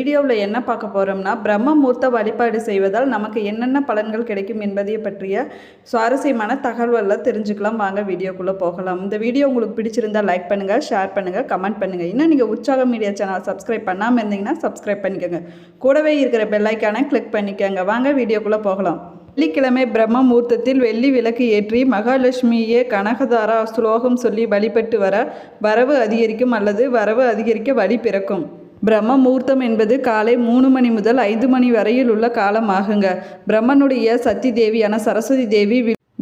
வீடியோவில் என்ன பார்க்க போகிறோம்னா பிரம்ம முகூர்த்த வழிபாடு செய்வதால் நமக்கு என்னென்ன பலன்கள் கிடைக்கும் என்பதை பற்றிய சுவாரஸ்யமான தகவல்களை தெரிஞ்சுக்கலாம். வாங்க வீடியோக்குள்ளே போகலாம். இந்த வீடியோ உங்களுக்கு பிடிச்சிருந்தா லைக் பண்ணுங்கள் ஷேர் பண்ணுங்கள் கமெண்ட் பண்ணுங்கள் இன்னும் நீங்கள் உற்சாக மீடியா சேனல் சப்ஸ்கிரைப் பண்ணாமல் இருந்தீங்கன்னா சப்ஸ்கிரைப் பண்ணிக்கோங்க. கூடவே இருக்கிற பெல்லைக்கான கிளிக் பண்ணிக்கோங்க. வாங்க வீடியோக்குள்ளே போகலாம். வெள்ளிக்கிழமை பிரம்ம முகூர்த்தத்தில் வெள்ளி விளக்கு ஏற்றி மகாலட்சுமியே கனகதாரா ஸ்லோகம் சொல்லி வழிபட்டு வர வரவு அதிகரிக்கும் அல்லது வரவு அதிகரிக்க வழி பிறக்கும். பிரம்ம முகூர்த்தம் என்பது காலை மூணு மணி முதல் ஐந்து மணி வரையில் உள்ள காலமாகுங்க. பிரம்மனுடைய சக்தி தேவியான சரஸ்வதி தேவி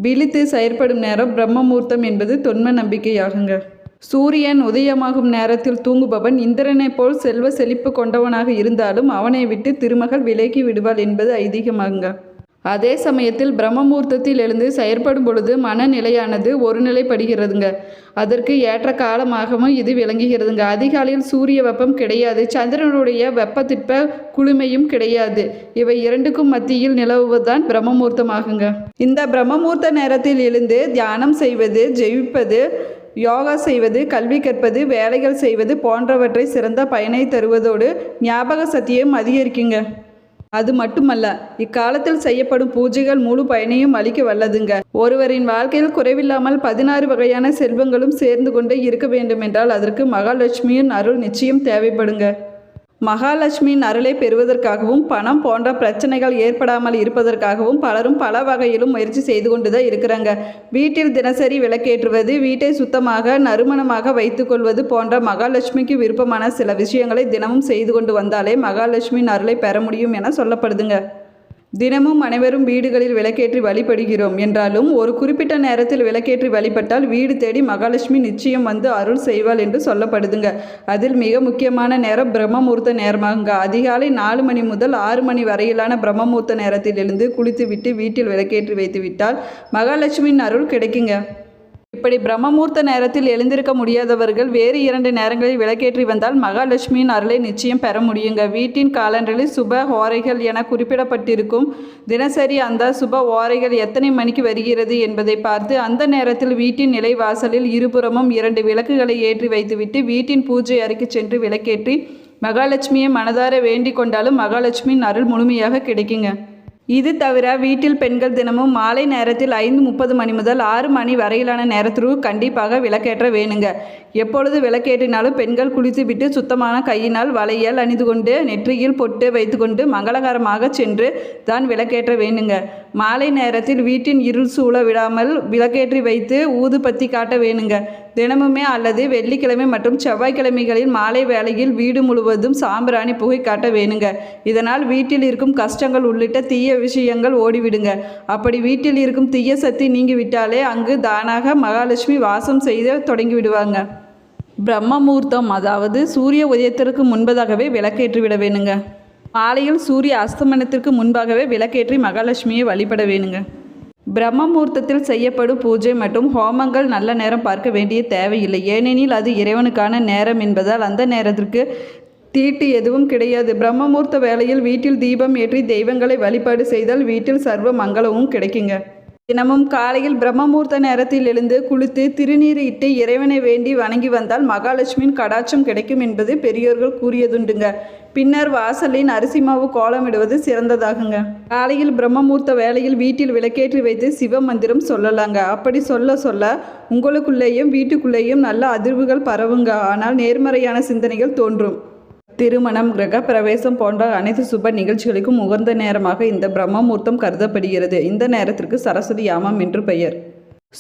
விழித்து செயற்படும் நேரம் பிரம்ம முகூர்த்தம் என்பது தொன்ம நம்பிக்கையாகுங்க. சூரியன் உதயமாகும் நேரத்தில் தூங்குபவன் இந்திரனைப் போல் செல்வ செழிப்பு கொண்டவனாக இருந்தாலும் அவனை விட்டு திருமகள் விலகி விடுவாள் என்பது ஐதீகமாகுங்க. அதே சமயத்தில் பிரம்மமூர்த்தத்தில் எழுந்து செயற்படும் பொழுது மனநிலையானது ஒருநிலைப்படுகிறதுங்க. அதற்கு ஏற்ற காலமாகவும் இது விளங்குகிறதுங்க. அதிகாலையில் சூரிய வெப்பம் கிடையாது. சந்திரனுடைய வெப்பத்திற்ப குளுமையும் கிடையாது. இவை இரண்டுக்கும் மத்தியில் நிலவுவதுதான் பிரம்மமூர்த்தமாகுங்க. இந்த பிரம்மமூர்த்த நேரத்தில் எழுந்து தியானம் செய்வது ஜெயிப்பது யோகா செய்வது கல்வி கற்பது வேலைகள் செய்வது போன்றவற்றை சிறந்த பயனை தருவதோடு ஞாபக சக்தியும் அதிகரிக்குங்க. அது மட்டுமல்ல இக்காலத்தில் செய்யப்படும் பூஜைகள் முழு பயனையும் அளிக்க வல்லதுங்க. ஒருவரின் வாழ்க்கையில் குறைவில்லாமல் பதினாறு வகையான செல்வங்களும் சேர்ந்து கொண்டே இருக்க வேண்டுமென்றால் அதற்கு மகாலட்சுமியின் அருள் நிச்சயம் தேவைப்படுங்க. மகாலட்சுமியின் அருளை பெறுவதற்காகவும் பணம் போன்ற பிரச்சனைகள் ஏற்படாமல் இருப்பதற்காகவும் பலரும் பல வகையிலும் முயற்சி செய்து கொண்டு தான் இருக்கிறாங்க. வீட்டில் தினசரி விளக்கேற்றுவது வீட்டை சுத்தமாக நறுமணமாக வைத்துக்கொள்வது போன்ற மகாலட்சுமிக்கு விருப்பமான சில விஷயங்களை தினமும் செய்து கொண்டு வந்தாலே மகாலட்சுமியின் அருளை பெற முடியும் என சொல்லப்படுதுங்க. தினமும் அனைவரும் வீடுகளில் விளக்கேற்றி வழிபடுகிறோம் என்றாலும் ஒரு குறிப்பிட்ட நேரத்தில் விளக்கேற்றி வழிபட்டால் வீடு தேடி மகாலட்சுமி நிச்சயம் வந்து அருள் செய்வாள் என்று சொல்லப்படுதுங்க. அதில் மிக முக்கியமான நேரம் பிரம்மமூர்த்த நேரமாகுங்க. அதிகாலை நாலு மணி முதல் ஆறு மணி வரையிலான பிரம்மமூர்த்த நேரத்திலிருந்து நேரத்தில் குளித்துவிட்டு வீட்டில் விளக்கேற்றி வைத்துவிட்டால் மகாலட்சுமியின் அருள் கிடைக்குங்க. இப்படி பிரம்மமூர்த்த நேரத்தில் எழுந்திருக்க முடியாதவர்கள் வேறு இரண்டு நேரங்களில் விளக்கேற்றி வந்தால் மகாலட்சுமியின் அருளை நிச்சயம் பெற முடியுங்க. வீட்டின் காலண்டரில் சுப ஓரைகள் என குறிப்பிடப்பட்டிருக்கும். தினசரி அந்த சுப ஓரைகள் எத்தனை மணிக்கு வருகிறது என்பதை பார்த்து அந்த நேரத்தில் வீட்டின் நிலை வாசலில் இருபுறமும் இரண்டு விளக்குகளை ஏற்றி வைத்துவிட்டு வீட்டின் பூஜை அறைக்கு சென்று விளக்கேற்றி மகாலட்சுமியை மனதார வேண்டிக் கொண்டாலும் மகாலட்சுமியின் அருள் முழுமையாக கிடைக்குங்க. இது தவிர வீட்டில் பெண்கள் தினமும் மாலை நேரத்தில் ஐந்து முப்பது மணி முதல் ஆறு மணி வரையிலான நேரத்திற்கு கண்டிப்பாக விளக்கேற்ற வேணுங்க. எப்பொழுது விளக்கேற்றினாலும் பெண்கள் குளித்துவிட்டு சுத்தமான கையினால் வளையல் அணிந்து கொண்டு நெற்றியில் பொட்டு வைத்துக்கொண்டு மங்களகரமாக சென்று தான் விளக்கேற்ற வேணுங்க. மாலை நேரத்தில் வீட்டின் இருள் சூழ விடாமல் விளக்கேற்றி வைத்து ஊதுபத்தி காட்ட வேணுங்க. தினமுமே அல்லது வெள்ளிக்கிழமை மற்றும் செவ்வாய்க்கிழமைகளில் மாலை வேளையில் வீடு முழுவதும் சாம்பிராணி புகை காட்ட வேணுங்க. இதனால் வீட்டில் இருக்கும் கஷ்டங்கள் உள்ளிட்ட தீய விஷயங்கள் ஓடிவிடுங்க. அப்படி வீட்டில் இருக்கும் தீய சக்தி நீங்கிவிட்டாலே அங்கு தானாக மகாலட்சுமி வாசம் செய்து தொடங்கி விடுவாங்க பிரம்மமூர்த்தம் அதாவது சூரிய உதயத்திற்கு முன்பதாகவே விளக்கேற்றி விட வேணுங்க. மாலையில் சூரிய அஸ்தமனத்திற்கு முன்பாகவே விளக்கேற்றி மகாலட்சுமியை வழிபட வேணுங்க. பிரம்மமூர்த்தத்தில் செய்யப்படும் பூஜை மற்றும் ஹோமங்கள் நல்ல நேரம் பார்க்க வேண்டிய தேவையில்லை. ஏனெனில் அது இறைவனுக்கான நேரம் என்பதால் அந்த நேரத்திற்கு தீட்டு எதுவும் கிடையாது. பிரம்மமூர்த்த வேளையில் வீட்டில் தீபம் ஏற்றி தெய்வங்களை வழிபாடு செய்தால் வீட்டில் சர்வ மங்களமும் கிடைக்குங்க. தினமும் காலையில் பிரம்மமூர்த்த நேரத்தில் எழுந்து குளித்து திருநீர் இட்டு இறைவனை வேண்டி வணங்கி வந்தால் மகாலட்சுமியின் கடாட்சம் கிடைக்கும் என்பது பெரியோர்கள் கூறியதுண்டுங்க. பின்னர் வாசலின் அரிசி மாவு கோலமிடுவது சிறந்ததாகுங்க. காலையில் பிரம்மமூர்த்த வேளையில் வீட்டில் விளக்கேற்றி வைத்து சிவ மந்திரம் சொல்லலாங்க. அப்படி சொல்ல சொல்ல உங்களுக்குள்ளேயும் வீட்டுக்குள்ளேயும் நல்ல அதிர்வுகள் பரவுங்க. ஆனால் நேர்மறையான சிந்தனைகள் தோன்றும். திருமணம் கிரக பிரவேசம் போன்ற அனைத்து சுப நிகழ்ச்சிகளுக்கும் உகந்த நேரமாக இந்த பிரம்மமூர்த்தம் கருதப்படுகிறது. இந்த நேரத்திற்கு சரஸ்வதி யாமம் என்று பெயர்.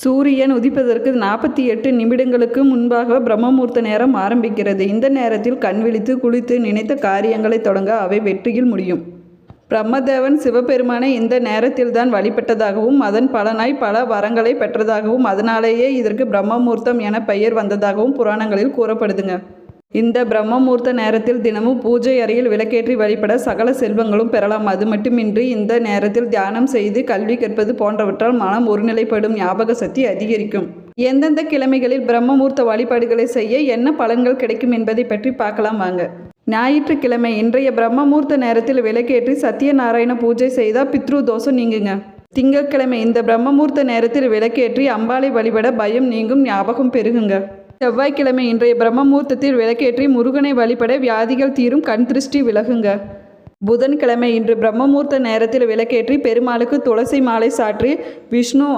சூரியன் உதிப்பதற்கு நாற்பத்தி எட்டு நிமிடங்களுக்கு முன்பாக பிரம்மமூர்த்த நேரம் ஆரம்பிக்கிறது. இந்த நேரத்தில் கண் விழித்து குளித்து நினைத்த காரியங்களை தொடங்க அவை வெற்றியில் முடியும். பிரம்மதேவன் சிவபெருமானை இந்த நேரத்தில்தான் வழிபட்டதாகவும் அதன் பலனாய் பல வரங்களை பெற்றதாகவும் அதனாலேயே இதற்கு பிரம்மமூர்த்தம் என பெயர் வந்ததாகவும் புராணங்களில் கூறப்படுதுங்க. இந்த பிரம்மமூர்த்த நேரத்தில் தினமும் பூஜை அறையில் விளக்கேற்றி வழிபட சகல செல்வங்களும் பெறலாம். அது மட்டுமின்றி இந்த நேரத்தில் தியானம் செய்து கல்வி கற்பது போன்றவற்றால் மனம் ஒருநிலைப்படும் ஞாபக சக்தி அதிகரிக்கும். எந்தெந்த கிழமைகளில் பிரம்மமூர்த்த வழிபாடுகளை செய்ய என்ன பலன்கள் கிடைக்கும் என்பதை பற்றி பார்க்கலாம் வாங்க. ஞாயிற்றுக்கிழமை இன்றைய பிரம்மமூர்த்த நேரத்தில் விளக்கேற்றி சத்யநாராயண பூஜை செய்தால் பித்ரு தோஷம் நீங்குங்க. திங்கட்கிழமை இந்த பிரம்மமூர்த்த நேரத்தில் விளக்கேற்றி அம்பாளை வழிபட பயம் நீங்கும் ஞாபகம் பெருகுங்க. செவ்வாய்க்கிழமை இன்றைய பிரம்மமூர்த்தத்தில் விளக்கேற்றி முருகனை வழிபட வியாதிகள் தீரும் கண் திருஷ்டி விலகுங்க. புதன்கிழமை இன்று பிரம்மமூர்த்த நேரத்தில் விளக்கேற்றி பெருமாளுக்கு துளசி மாலை சாற்றி விஷ்ணு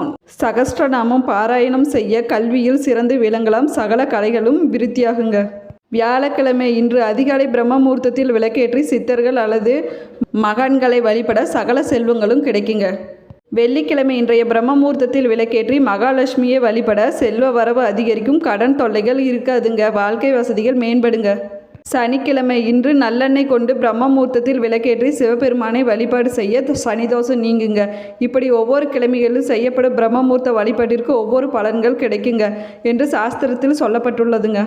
சகஸ்டநாமம் பாராயணம் செய்ய கல்வியில் சிறந்து விளங்கலாம். சகல கலைகளும் விருத்தியாகுங்க. வியாழக்கிழமை இன்று அதிகாலை பிரம்மமூர்த்தத்தில் விளக்கேற்றி சித்தர்கள் அல்லது மகான்களை வழிபட சகல செல்வங்களும் கிடைக்குங்க. வெள்ளிக்கிழமை இன்றைய பிரம்மமூர்த்தத்தில் விலக்கேற்றி விளக்கேற்றி மகாலட்சுமியை வழிபட செல்வ வரவு அதிகரிக்கும் கடன் தொல்லைகள் இருக்காதுங்க. வாழ்க்கை வசதிகள் மேம்படுங்க. சனிக்கிழமை இன்று நல்லெண்ணெய் கொண்டு பிரம்மமூர்த்தத்தில் விலக்கேற்றி விளக்கேற்றி சிவபெருமானை வழிபாடு செய்ய சனி தோஷம் நீங்குங்க. இப்படி ஒவ்வொரு கிழமைகளிலும் செய்யப்படும் பிரம்மமூர்த்த வழிபாட்டிற்கு ஒவ்வொரு பலன்கள் கிடைக்குங்க. என்று சாஸ்திரத்தில் சொல்லப்பட்டுள்ளதுங்க.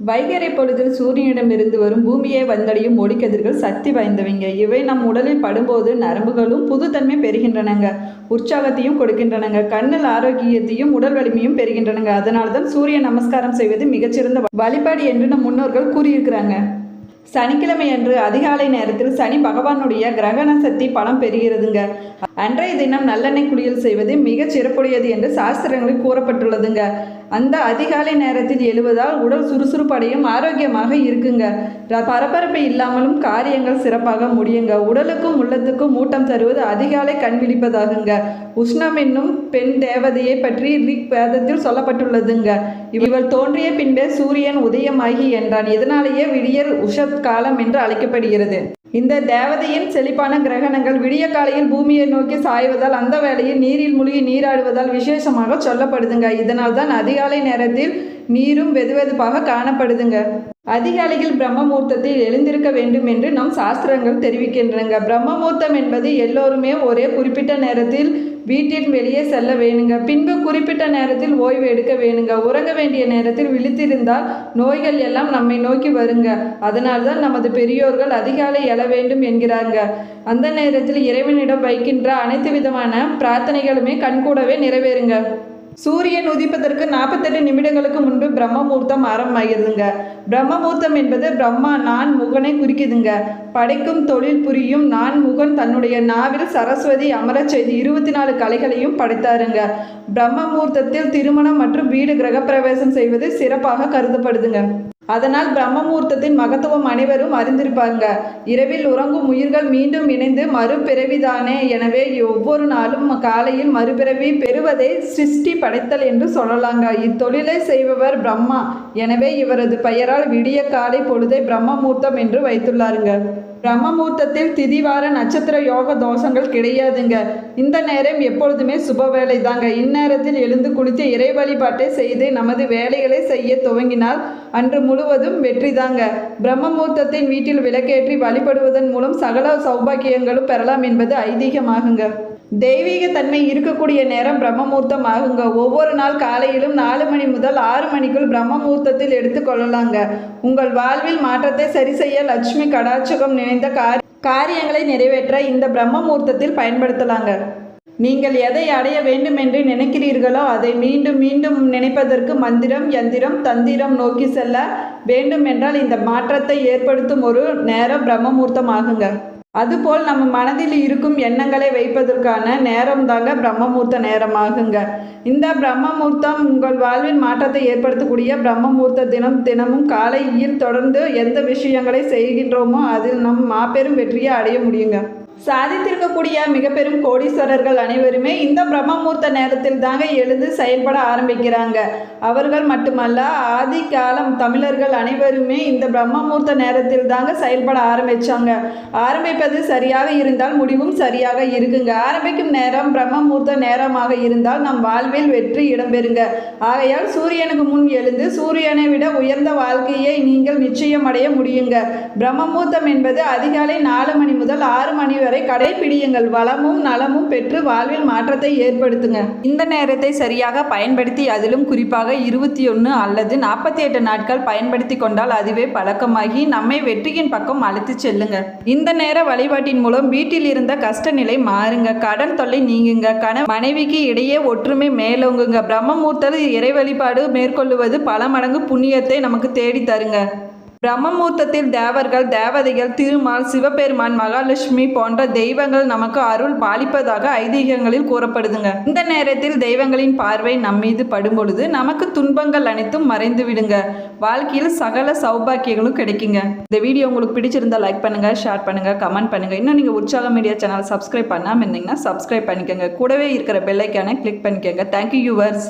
வைகரை பொழுதில் சூரியனிடமிருந்து வரும் பூமியை வந்தடையும் ஒளிக்கதிர்கள் சக்தி வாய்ந்தவைங்க. இவை நம் உடலில் படும்போது நரம்புகளும் புதுத்தன்மை பெறுகின்றனங்க. உற்சாகத்தையும் கொடுக்கின்றனங்க. கண்ணில் ஆரோக்கியத்தையும் உடல் வலிமையும் பெறுகின்றனங்க. அதனால தான் சூரிய நமஸ்காரம் செய்வது மிகச்சிறந்த வழிபாடு என்று நம் முன்னோர்கள் கூறியிருக்கிறாங்க. சனிக்கிழமை அன்று அதிகாலை நேரத்தில் சனி பகவானுடைய கிரகண சக்தி பலம் பெறுகிறதுங்க. அன்றைய தினம் நல்லெண்ணெய் குளியல் செய்வது மிகச் சிறப்புடையது என்று சாஸ்திரங்களில் கூறப்பட்டுள்ளதுங்க. அந்த அதிகாலை நேரத்தில் எழுவதால் உடல் சுறுசுறுப்படையும் ஆரோக்கியமாக இருக்குங்க. பரபரப்பு இல்லாமலும் காரியங்கள் சிறப்பாக முடியுங்க. உடலுக்கும் உள்ளத்துக்கும் ஊட்டம் தருவது அதிகாலை கண் விழிப்பதாகுங்க. உஷ்ணம் என்னும் பெண் தேவதையை பற்றி ரிக் வேதத்தில் சொல்லப்பட்டுள்ளதுங்க. இவள் தோன்றிய பின்பே சூரியன் உதயமாகி என்றான். இதனாலேயே விடியல் உஷத் காலம் என்று அழைக்கப்படுகிறது. இந்த தேவதையின் செழிப்பான கிரகணங்கள் விடிய காலையில் பூமியை நோக்கி சாய்வதால் அந்த வேளையில் நீரில் மூழ்கி நீராடுவதால் விசேஷமாக சொல்லப்படுதுங்க. இதனால் தான் அதிகாலை நேரத்தில் நீரும் வெதுவெதுப்பாக காணப்படுதுங்க. அதிகாலையில் பிரம்மமூர்த்தத்தில் எழுந்திருக்க வேண்டும் என்று நம் சாஸ்திரங்கள் தெரிவிக்கின்றனங்க பிரம்மமூர்த்தம் என்பது எல்லோருமே ஒரே குறிப்பிட்ட நேரத்தில் வீட்டில் வெளியே செல்ல வேணுங்க. பின்பு குறிப்பிட்ட நேரத்தில் ஓய்வு எடுக்க வேணுங்க. உறங்க வேண்டிய நேரத்தில் விழித்திருந்தால் நோய்கள் எல்லாம் நம்மை நோக்கி வருங்க. அதனால்தான் நமது பெரியோர்கள் அதிகாலை எழ வேண்டும் என்கிறாங்க. அந்த நேரத்தில் இறைவனிடம் வைக்கின்ற அனைத்து விதமான பிரார்த்தனைகளுமே கண்கூடவே நிறைவேறுங்க. சூரியன் உதிப்பதற்கு நாற்பத்தெட்டு நிமிடங்களுக்கு முன்பு பிரம்மமூர்த்தம் ஆரம்பமாகிருதுங்க பிரம்மமூர்த்தம் என்பது பிரம்மா நான் முகனை குறிக்குதுங்க. படைக்கும் தொழில் புரியும் நான் முகன் தன்னுடைய நாவில் சரஸ்வதி அமரச் செய்து இருபத்தி நாலு கலைகளையும் படைத்தாருங்க. பிரம்மமூர்த்தத்தில் திருமணம் மற்றும் வீடு கிரகப்பிரவேசம் செய்வது சிறப்பாக கருதப்படுதுங்க. அதனால் பிரம்மமூர்த்தத்தின் மகத்துவம் அனைவரும் அறிந்திருப்பாங்க இரவில் உறங்கும் உயிர்கள் மீண்டும் இணைந்து மறுபிறவிதானே. எனவே ஒவ்வொரு நாளும் காலையில் மறுபிறவி பெறுவதை சிருஷ்டி படைத்தல் என்று சொல்லலாங்க. இத்தொழிலை செய்பவர் பிரம்மா. எனவே இவரது பெயரால் விடிய காலை பொழுதை பிரம்மமூர்த்தம் என்று வைத்துள்ளாருங்க. பிரம்மமூர்த்தத்தில் திதிவார நட்சத்திர யோக தோஷங்கள் கிடையாதுங்க. இந்த நேரம் எப்பொழுதுமே சுப வேலை தாங்க. இந்நேரத்தில் எழுந்து குளித்து இறை வழிபாட்டை செய்து நமது வேலைகளை செய்ய துவங்கினால் அன்று முழுவதும் வெற்றிதாங்க தாங்க. பிரம்மமூர்த்தத்தின் வீட்டில் விளக்கேற்றி வழிபடுவதன் மூலம் சகல சௌபாக்கியங்களும் பெறலாம் என்பது ஐதீகமாகுங்க. தெய்வீக தன்மை இருக்கக்கூடிய நேரம் பிரம்மமூர்த்தம் ஆகுங்க ஒவ்வொரு நாள் காலையிலும் நாலு மணி முதல் ஆறு மணிக்குள் பிரம்மமூர்த்தத்தில் எடுத்துக்கொள்ளலாங்க உங்கள் வாழ்வில் மாற்றத்தை சரி செய்ய லட்சுமி கடாட்சகம் நினைந்த காரி காரியங்களை நிறைவேற்ற இந்த பிரம்மமூர்த்தத்தில் பயன்படுத்தலாங்க. நீங்கள் எதை அடைய வேண்டும் என்று நினைக்கிறீர்களோ அதை மீண்டும் மீண்டும் நினைப்பதற்கு மந்திரம் யந்திரம் தந்திரம் நோக்கி செல்ல வேண்டும் என்றால் இந்த மாற்றத்தை ஏற்படுத்தும் ஒரு நேரம் பிரம்மமூர்த்தம் ஆகுங்க அதுபோல் நம்ம மனதில் இருக்கும் எண்ணங்களை வைப்பதற்கான நேரம் தாங்க பிரம்மமூர்த்த நேரமாகுங்க. இந்த பிரம்மமூர்த்தம் உங்கள் வாழ்வின் மாற்றத்தை ஏற்படுத்தக்கூடிய பிரம்மமூர்த்த தினம் தினமும் காலையில் தொடர்ந்து எந்த விஷயங்களை செய்கின்றோமோ அதில் நம் மாபெரும் வெற்றியை அடைய முடியுங்க. சாதித்திருக்கக்கூடிய மிக பெரும் கோடீஸ்வரர்கள் அனைவருமே இந்த பிரம்மமூர்த்த நேரத்தில் தாங்க எழுந்து செயல்பட ஆரம்பிக்கிறாங்க. அவர்கள் மட்டுமல்ல ஆதி காலம் தமிழர்கள் அனைவருமே இந்த பிரம்மமூர்த்த நேரத்தில் தாங்க செயல்பட ஆரம்பிச்சாங்க. ஆரம்பிப்பது சரியாக இருந்தால் முடிவும் சரியாக இருக்குங்க. ஆரம்பிக்கும் நேரம் பிரம்மமூர்த்த நேரமாக இருந்தால் நம் வாழ்வில் வெற்றி இடம்பெறுங்க. ஆகையால் சூரியனுக்கு முன் எழுந்து சூரியனை விட உயர்ந்த வாழ்க்கையை நீங்கள் நிச்சயம் அடைய முடியுங்க. பிரம்மமூர்த்தம் என்பது அதிகாலை நாலு மணி முதல் ஆறு மணி வரை கடைபிடியுங்கள் வளமும் நலமும் பெற்று வாழ்வில் மாற்றத்தை ஏற்படுத்துங்க. இந்த நேரத்தை சரியாக பயன்படுத்தி அதிலும் குறிப்பாக இருபத்தி ஒன்று அல்லது நாற்பத்தி எட்டு நாட்கள் பயன்படுத்தி கொண்டால் அதுவே பழக்கமாகி நம்மை வெற்றியின் பக்கம் அழைத்து செல்லுங்க. இந்த நேர வழிபாட்டின் மூலம் வீட்டில் இருந்த கஷ்ட நிலை மாறுங்க. கடன் தொல்லை நீங்குங்க. கண மனைவிக்கு இடையே ஒற்றுமை மேலோங்குங்க. பிரம்மமூர்த்தல் இறை வழிபாடு மேற்கொள்ளுவது பல மடங்கு புண்ணியத்தை நமக்கு தேடி தருங்க. பிரம்மமூர்த்தத்தில் தேவர்கள் தேவதைகள் திருமால் சிவபெருமான் மகாலட்சுமி போன்ற தெய்வங்கள் நமக்கு அருள் பாலிப்பதாக ஐதீகங்களில் கூறப்படுதுங்க. இந்த நேரத்தில் தெய்வங்களின் பார்வை நம் மீது படும் பொழுது நமக்கு துன்பங்கள் அனைத்தும் மறைந்து விடுங்க. வாழ்க்கையில் சகல சௌபாக்கியங்களும் கிடைக்குங்க. இந்த வீடியோ உங்களுக்கு பிடிச்சிருந்தா லைக் பண்ணுங்க ஷேர் பண்ணுங்க கமெண்ட் பண்ணுங்க. இன்னும் நீங்க உற்சாக மீடியா சேனல் சப்ஸ்கிரைப் பண்ணாம இருந்தீங்கன்னா சப்ஸ்கிரைப் பண்ணிக்கோங்க. கூடவே இருக்கிற பெல்லைக்கான கிளிக் பண்ணிக்கோங்க. Thank you viewers